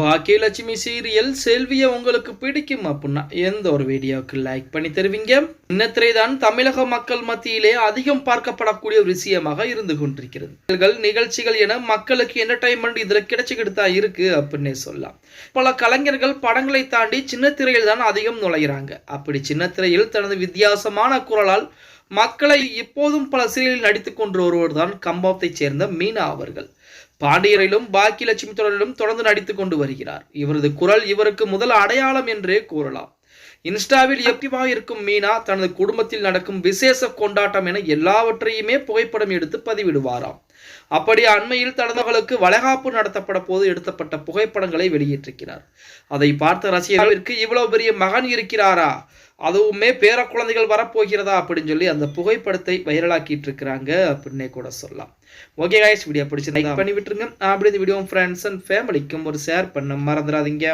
Baakiyalakshmi serial செல்வியை உங்களுக்கு பிடிக்கும் அப்படின்னா எந்த ஒரு வீடியோவுக்கு லைக் பண்ணி தருவீங்க? இன்னத்திரை தான் தமிழக மக்கள் மத்தியிலே அதிகம் பார்க்கப்படக்கூடிய ஒரு விஷயமாக இருந்து கொண்டிருக்கிறது. நிகழ்ச்சிகள், என மக்களுக்கு என்டர்டைன்மெண்ட் இதில் கிடைச்சிக்கிட்டு தான் இருக்கு அப்படின்னே சொல்லலாம். பல கலைஞர்கள் படங்களை தாண்டி சின்ன திரையில் தான் அதிகம் நுழைகிறாங்க அப்படி சின்ன திரையில் தனது வித்தியாசமான குரலால் மக்களை இப்போதும் பல சீரியலில் நடித்துக் கொண்டு வருவர் தான் கம்பத்தைச் சேர்ந்த மீனா அவர்கள். பாண்டியரிலும் பாக்கியலட்சுமி தொடரிலும் தொடர்ந்து நடித்துக் கொண்டு வருகிறார். இவரது குரல் இவருக்கு முதல் அடையாளம் என்றே கூறலாம். இன்ஸ்டாவில் ஆக்டிவாக இருக்கும் மீனா தனது குடும்பத்தில் நடக்கும் விசேஷ கொண்டாட்டம் என எல்லாவற்றையுமே புகைப்படம் எடுத்து பதிவிடுவாராம். அப்படி அண்மையில் தனது வளைகாப்பு நடத்தப்பட போது எடுத்தப்பட்ட புகைப்படங்களை வெளியிட்டிருக்கிறார். அதை பார்த்த ரசிகர்களுக்கு இவ்வளவு பெரிய மகன் இருக்கிறாரா? அதுவுமே பேர குழந்தைகள் வரப்போகிறதா? அப்படின்னு சொல்லி அந்த புகைப்படத்தை வைரலாக்கிட்டு இருக்கிறாங்க அப்படின்னே கூட சொல்லலாம். ஓகே காய்ஸ் வீடியோ பிடிச்சி லைக் பண்ணி விட்டுருங்க அப்படி இந்த வீடியோ ஃப்ரெண்ட்ஸ் அண்ட் ஃபேமிலிக்கும் ஒரு ஷேர் பண்ண மறந்துடாதீங்க.